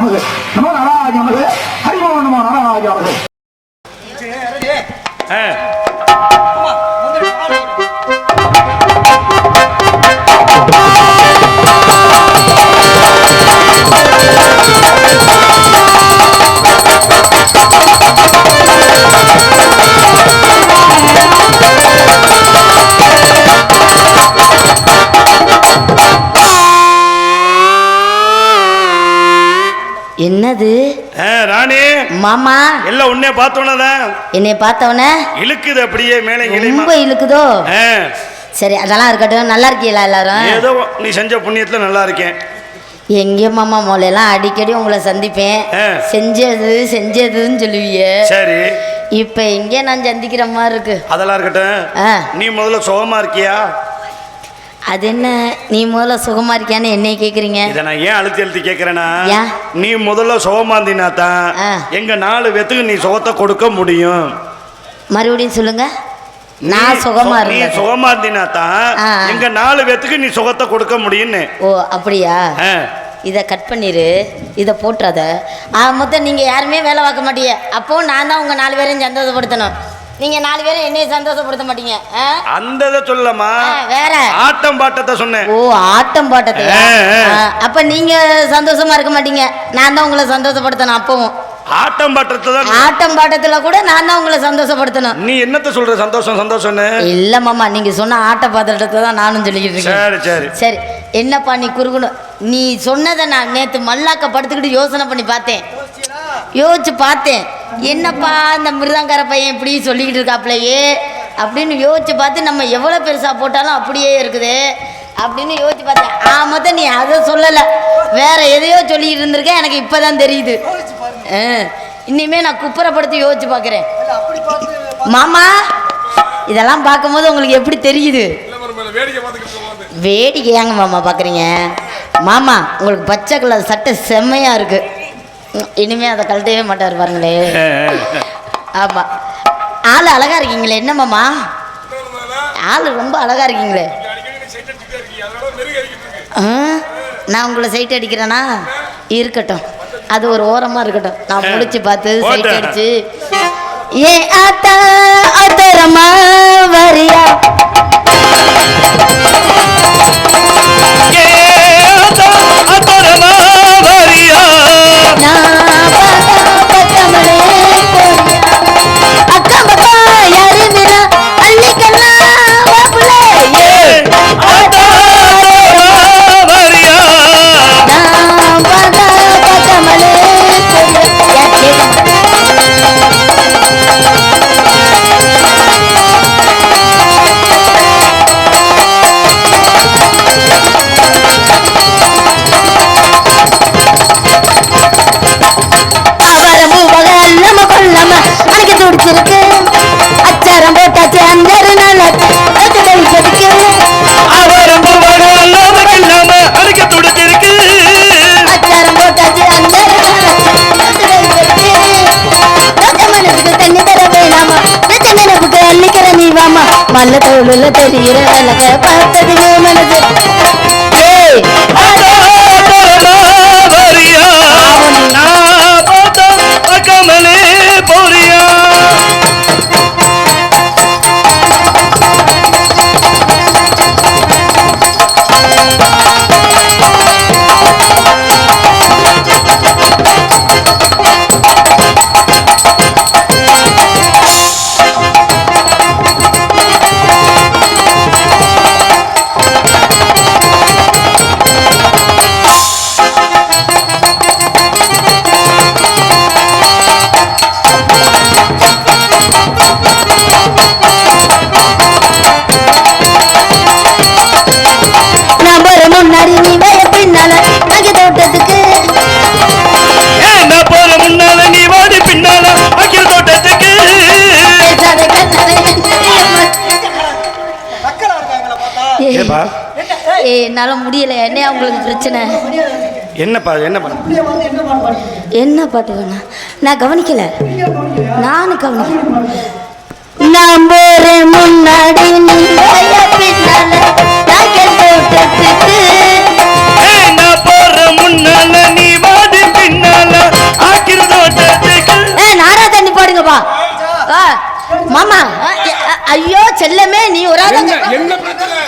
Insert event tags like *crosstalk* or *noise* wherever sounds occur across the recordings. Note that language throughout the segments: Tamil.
நமது நமோ நாராஜ நமது ஹரிமோ நமோ நாராஜ நமது மாமா. எல்லாம் உன்னே பார்த்தோன்னதான் என்னை பார்த்தவன? இழுக்குது அப்படியே மேலே ரொம்ப இழுக்குதோ? சரி அதெல்லாம் இருக்கட்டும். நல்லா இருக்கீங்களா எல்லாரும்? ஏதோ நீ செஞ்ச புண்ணியத்துல நல்லா இருக்கேன். எங்கே மாமா மொழியெல்லாம் அடிக்கடி உங்களை சந்திப்பேன். செஞ்சது செஞ்சதுன்னு சொல்லுவீங்க. சரி. இப்போ எங்கே நான் சந்திக்கிற மாதிரி இருக்கு. அதெல்லாம் இருக்கட்டும். நீ முதல்ல சுகமா இருக்கியா? அது என்ன? நீ முதல்ல சுகமா இருக்கியான்னு என்னைய கேட்குறீங்க இதை நான் ஏன் அழுத்தி அழுத்தி கேட்கறேன்னா ஏன்? நீ முதல்ல சுகமா இருந்தினா தான் ஆ. எங்க நாலு பேத்துக்கு நீ சுகத்தை கொடுக்க முடியும். மறுபடியும் சொல்லுங்க. நான் நீ சுகமா நீ இருந்தேன் சுகமா இருந்தினா தான் ஆ. எங்க நாலு பேத்துக்கு நீ சுகத்தை கொடுக்க முடியும்னு. ஓ அப்படியா? ஆ. இதை கட் பண்ணிடு இதை போட்டுறாத. ஆ மொத்தம் நீங்கள் யாருமே வேலை பார்க்க மாட்டீங்க அப்போவும் நான் தான் உங்கள் நாலு பேரையும் சந்தோஷப்படுத்தணும். நீங்கள் நாலு பேரும் என்னைய சந்தோஷப்படுத்த மாட்டீங்க ஆ? அந்த இதை சொல்லமா வேற. ஆட்டம் பாட்டத்தை சொன்னேன். ஓ ஆட்டம் பாட்டத்தை. அப்போ நீங்கள் சந்தோஷமா இருக்க மாட்டீங்க. நான் தான் உங்களை சந்தோஷப்படுத்தணும் அப்பவும். ஆட்டம் பாட்டத்தை தான் ஆட்டம் பாட்டத்தில் கூட நான் தான் உங்களை சந்தோஷப்படுத்தணும். நீ என்னத்த சொல்ற சந்தோஷம் சந்தோஷம்னு? இல்லை மாமா நீங்கள் சொன்ன ஆட்ட பாத்திரத்தை தான் நானும் சொல்லிக்கிட்டு இருக்கேன். சரி சரி. சரி என்னப்பா நீ குறுகணும் நீ சொன்னதை நான் நேற்று மல்லாக்க படுத்துக்கிட்டு யோசனை பண்ணி பார்த்தேன். யோசிச்சு பார்த்தேன். என்னப்பா இந்த மிருதங்கார பையன் இப்படி சொல்லிக்கிட்டு இருக்காப்லையே? அப்படின்னு யோசிச்சு பார்த்து நம்ம எவ்வளோ பெருசாக போட்டாலும் அப்படியே இருக்குது. அப்படின்னு யோசிச்சு பார்த்தேன் ஆமாத்த நீ அதை சொல்லலை. வேற எதையோ சொல்லிக்கிட்டு இருந்திருக்க எனக்கு இப்போ தான் தெரியுது. இனிமேல் இனிமே நான் குப்புறப்படுத்தி யோசிச்சு பார்க்குறேன். மாமா இதெல்லாம் பார்க்கும்போது உங்களுக்கு எப்படி தெரியுது? வேடிக்கை ஏங்க மாமா பார்க்குறீங்க? மாமா உங்களுக்கு பச்சை கலர் சட்டை செம்மையாக இருக்குது இனிமே அதை கழட்டவே மாட்டார் பாருங்களே. *laughs* ஆமாம் ஆள் அழகா இருக்கீங்களே என்ன மாமா? ஆள் ரொம்ப அழகா இருக்கீங்களே. நான் உங்களை சைட் அடிக்கிறேனா? இருக்கட்டும். அது ஒரு ஓரமாக இருக்கட்டும். நான் முடிச்சு பார்த்து சைட். அடிச்சு. ஏ ஆத்தா அத்தரமா வரியா? நான் பார்த்தா மாமா நீ வாமா மல்ல தோளுல தெரிகிற அழக பார்த்ததுமே மனது ஏய், பிரச்சனை. என்ன பாடு என்ன பாடு என்ன பாட்டு வேணா? நான் கவனிக்கல. நானும் கவனிக்கல. நான் போறேன் முன்னாடி மாமா ஐயோ செல்லமே நீ ஒரு என்ன பிரச்சனை?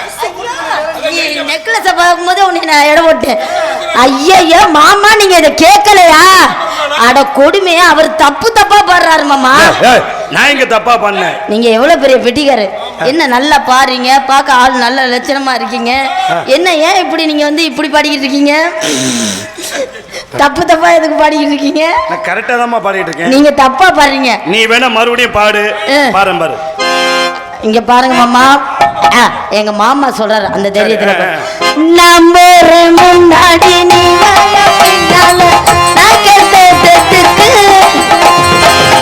நெக்லஸ பார்க்கும்போது உன்னை நான் இடம் போட்டேன். ஐயய்யா மாமா நீங்க இதை கேட்கலையா? அட கொடுமையா அவர் தப்பு தப்பா பாடுறாரு மாமா. நான் இங்க தப்பா பண்ணேன். நீங்க எவ்வளவு பெரிய பெட்டிக்காரு என்ன நல்லா பாடுறீங்க? பார்க்க ஆள் நல்ல லட்சணமா இருக்கீங்க. என்ன ஏன் இப்படி நீங்க வந்து இப்படி பாடிக்கிட்டு இருக்கீங்க? தப்பு தப்பா எதுக்கு பாடிக்கிட்டு இருக்கீங்க? நான் கரெக்டா தான் பாடிட்டு இருக்கேன். நீங்க தப்பா பாடுறீங்க. நீ வேணா மறுபடியும் பாடு. பாரு பாரு. இங்க பாருங்க மாமா. எங்க மாமா சொல்றாரு அந்த தைரியத்துல. நம்புற முன்னாடி நீ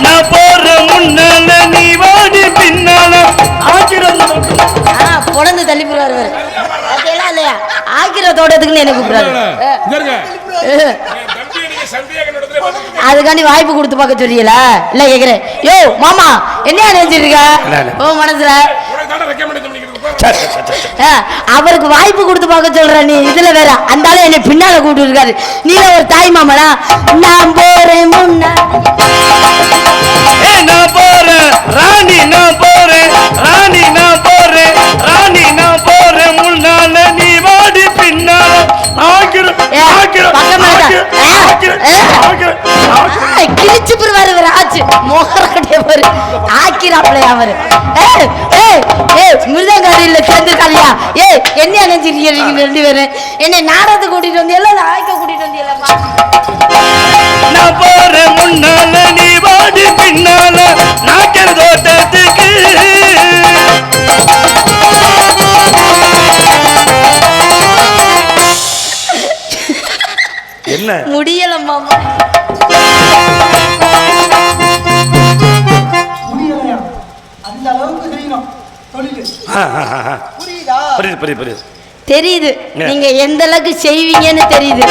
நான் போற முன்னால நீ வாடி பின்னால. பொழந்து தள்ளி. பாத்தீங்களா இல்லையா? ஆக்கிர தோட்டத்துக்குன்னு எனக்கு கூப்பிடுறாரு? ஆ, இங்க இருங்க. ஆ. என் தம்பியை நீங்க சந்தேக நடத்துல பாத்துக்கிட்டு அதுக்காண்டி வாய்ப்பு கொடுத்து பார்க்க சொல்றீங்களா? இல்ல கேக்குறேன். யோ மாமா என்ன இல்ல. ஓ மனசுல? அவருக்கு வாய்ப்பு கொடுத்து பார்க்க சொல்ற நீ இதுல வேற அந்த ஆளு என்னை பின்னால கூப்பிட்டு இருக்காரு. நீ ஒரு தாய் மாமனா? நான் போறேன் முன்னா. நான் போறேன். ராணி நான் போறேன். ராணி நான் போறேன். ராணி நான் போறேன் முன்னால. நீ வாடி பின்னால. ஏ, ஏ, ஏ. கிழிச்சு போடுவாரு இவர் ஆச்சு. மோகரக்கட்டே பாரு ஆக்கிறாப்ல அவரு. ஏய் ஏய் ஏய் மிருதங்காரியில் சேர்ந்துருக்காளியா ஏய் என்ன நினைச்சிருக்கீங்க நீங்க ரெண்டு பேரும்? என்னை நாடகத்துக்கு கூட்டிட்டு வந்தியல்ல இல்ல ஆய்க்க கூட்டிட்டு வந்தியல்லம்மா. நான் போறேன் முன்னால நீ வாடி பின்னால நாக்கிற தோட்டத்துக்கு என்ன? முடியல மாமா முடியலையா? அந்த அளவுக்கு செய்யணும் தொழில். புரியுதா புரியுது புரியுது. தெரியுது. நீங்க எந்த அளவுக்கு செய்வீங்கன்னு தெரியுது.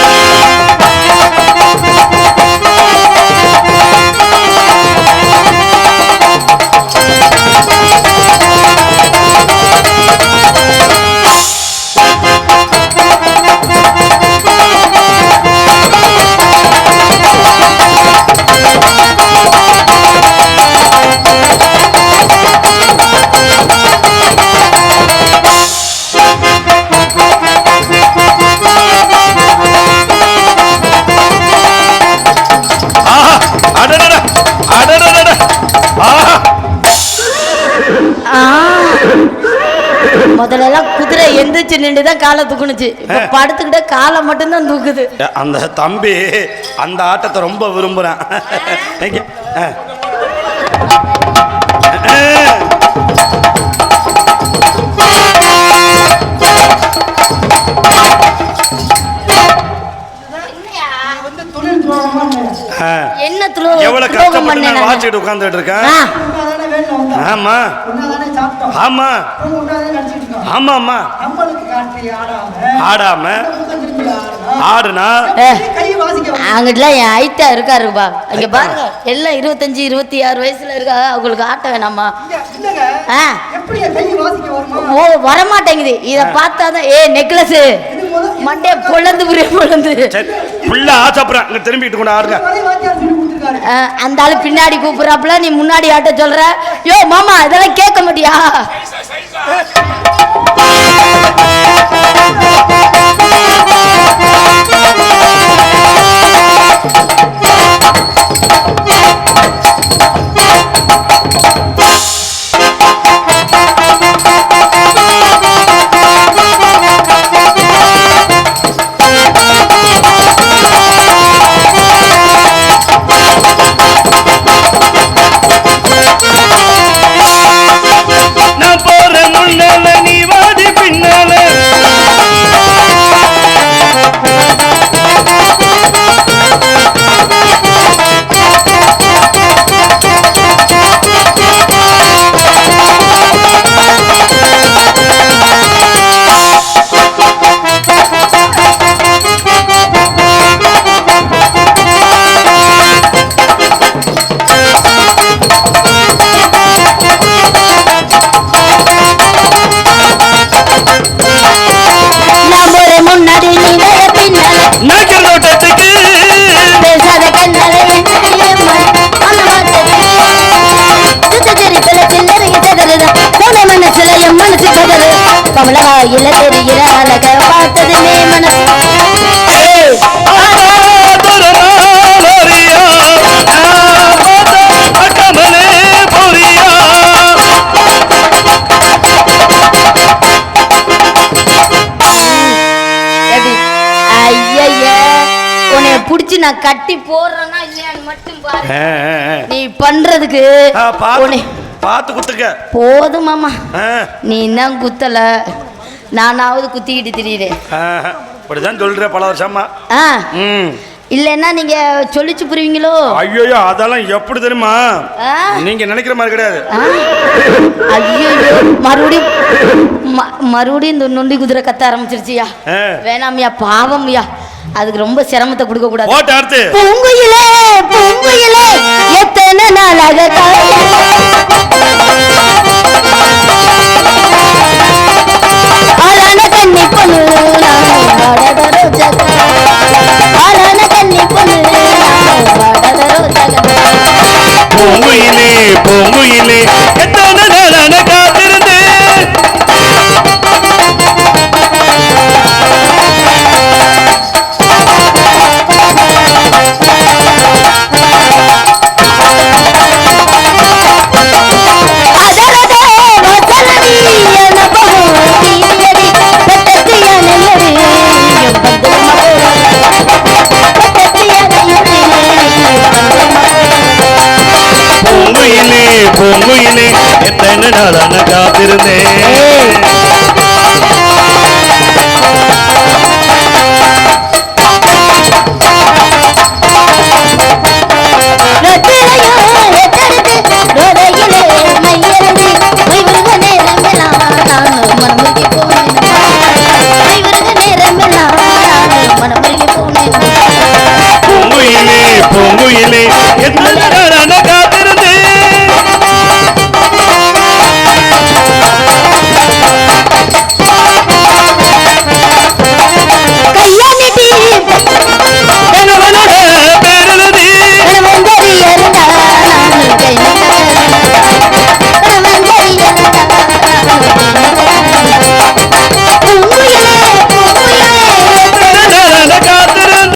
நின்று தான் காலை தூக்குனுச்சு. இப்ப படுத்துக்கிட்டே காலை மட்டும்தான் தூக்குது. அந்த தம்பி அந்த ஆட்டத்தை ரொம்ப ஆ. என்ன துரோகம்? எவ்வளவு கஷ்டப்பட்டு நான் நானு? வாச்சிட்டு உட்கார்ந்துட்டு இருக்கேன்? ஆமா. ஆமா. அப்புறம் உன்னாதானே நடிச்சிட்டு இருக்கோம் ஆமா ஆமா நம்மளுக்கு காட்டி ஆடாம. ஆடுனா. ஏ, கை வாசிக்க வந்து அங்கிட்டுலாம் என் ஐட்டா இருக்காருப்பா இங்க பாருங்க. எல்லாம் இருபத்தஞ்சு இருபத்தி ஆறு வயசுல இருக்கா? அவங்களுக்கு ஆட்ட வேணாமா? இங்க, இல்லைங்க. ஆ. எப்படி என் கை வாசிக்க வருமா? ஓ வரமாட்டேங்குது. இத பார்த்தாதான் ஏ நெக்லஸ் மண்டே பொழந்து புரிய பொழந்து புள்ள ஆசைப்படுறேன். திரும்பிட்டு ஆடுங்க. அந்த ஆளு பின்னாடி கூப்பிடுறாப்புல நீ முன்னாடி ஆட்ட சொல்ற. யோ மாமா இதெல்லாம் கேட்க மாட்டியா? கண்ணுக்குள்ள தெரிகிற அழக பார்த்ததுமே மனசு புடிச்சு நான் கட்டி போடுறேன்னா இல்லையான்னு மட்டும் பாரு. நீ பண்றதுக்கு பாத்து குத்துக்க. போதும் நீ தான் குத்தல. நானாவது குத்திக்கிட்டு திரியிறேன். ஆ, இப்படிதான் சொல்ற பல வருஷமா. இல்லைன்னா நீங்க சொல்லிச்சு புரிவீங்களோ? ஐயோ அதெல்லாம் எப்படி தெரியுமா? நீங்க நினைக்கிற மாதிரி கிடையாது? ஐயோ மறுபடியும் மறுபடியும் இந்த நொண்டி குதிரை கத்த ஆரம்பிச்சிருச்சியா. வேணாமியா பாவம்யா. அதுக்கு ரொம்ப சிரமத்தை கொடுக்க கூடாது பூங்குயிலே பூங்குயிலே எத்தனை நாளாக பூங்குயிலே